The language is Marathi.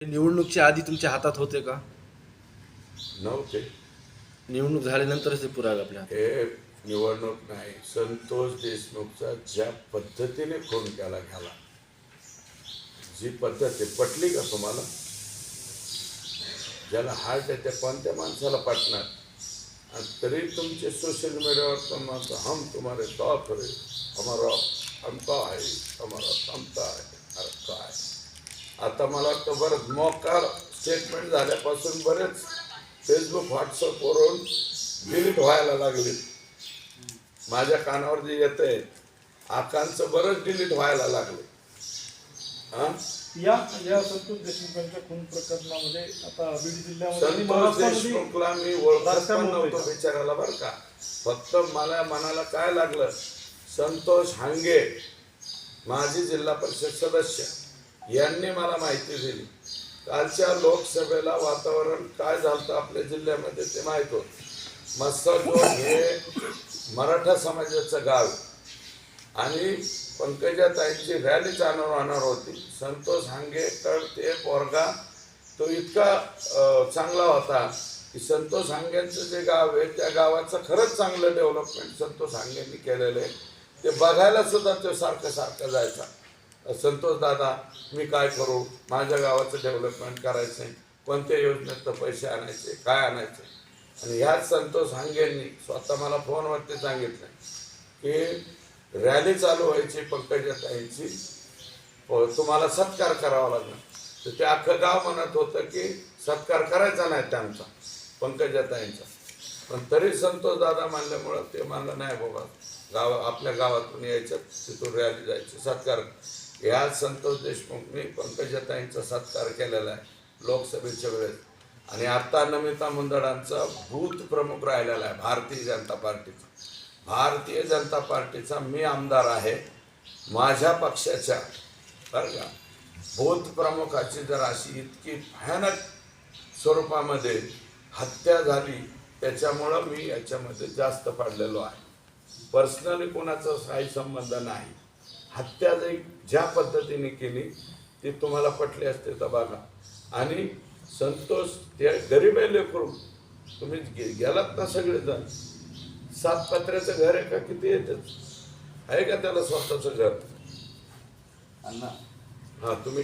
निवडणूकच्या आधी तुमच्या हातात होते का? नव्हते. निवडणूक झाल्यानंतरच ते पुरावे आपल्या हातात. हे निवडणूक नाही संतोष देशमुखचा ज्या पद्धतीने खून केला गेला जी पद्धत आहे पटली का तुम्हाला? ज्याला हार्ट आहे त्या कोणत्या माणसाला पटणार? आणि तरी तुमचे सोशल मीडियावर तुम्हाला हम तुम्हारे टॉप रे हमारा क्षमता आहे हमारा क्षमता आहे अरे काय आता मला वाटतं बरंच मोकार स्टेटमेंट झाल्यापासून बरेच फेसबुक व्हॉट्सअपवरून डिलीट व्हायला लागले. माझ्या कानावर जे येत आहे आकांचं बरंच डिलीट व्हायला लागले. हा? या या संतोष देशमुखांच्या खून प्रकरणामध्ये आता बीड जिल्ह्यामध्ये आणि संतोष महाराष्ट्रामध्ये देशमुखला मी ओळखत पण नव्हतो? विचारायला बरं का. फक्त मला मनाला काय लागलं? संतोष हांगे माजी जिल्हा परिषद सदस्य. यांनी मला माहिती दिली. कालच्या लोकसभेला वातावरण काय झालं आपल्या जिल्ह्यामध्ये ते माहीत होत. मस्साजोग हे मराठा समाजाचं गाव. आणि पंकजाताईंची रॅली चालवून राहणार होती. संतोष हांगे तर ते पोरगा तो इतका चांगला होता की संतोष हांगेंचं जे गाव आहे त्या गावाचं खरंच चांगलं डेव्हलपमेंट संतोष हांगेंनी केलेलं आहे. ते बघायला सुद्धा तो सारखं सारखं जायचा. संतोष दादा मी काय करू? माझ्या गावाचं डेव्हलपमेंट करायचं आहे कोणत्या योजनेत पैसे आणायचे? काय आणायचे? आणि ह्याच संतोष हांगेंनी स्वतः मला फोनवरती सांगितलं की रॅली चालू व्हायची पंकजाताईंची. ताईंची तुम्हाला सत्कार करावा लागणार तर ते अख्खं गाव म्हणत होतं की सत्कार करायचा नाही त्यांचा पंकजाताईंचा. पण तरी संतोष दादा मानल्यामुळं ते मानलं नाही बाबा गाव आपल्या गावातून यायचं तिथून रॅली जायची सत्कार ह्या संतोष देशमुखने पंकजाताईंचा सत्कार केलेला आहे लोकसभेच्या वेळेस. आणि आता नमिता मुंदडांचा बूथ प्रमुख राहिलेला आहे भारतीय जनता पार्टीचा. भारतीय जनता पार्टीचा मी आमदार आहे. माझ्या पक्षाच्या बरं का बूथ प्रमुखाची जर अशी इतकी भयानक स्वरूपामध्ये हत्या झाली त्याच्यामुळं मी याच्यामध्ये जास्त पडलेलो आहे. पर्सनली कोणाचा काही संबंध नाही. हत्या जरी ज्या पद्धतीने केली ती तुम्हाला पटली असते तर बघा. आणि संतोष ते गरीब आहे लेकरू. तुम्ही गे- गेलात ना सगळेजण. सात पत्र्याचं घर आहे का? किती येतच आहे का त्याला स्वतःचं घर? अण्णा. हा तुम्ही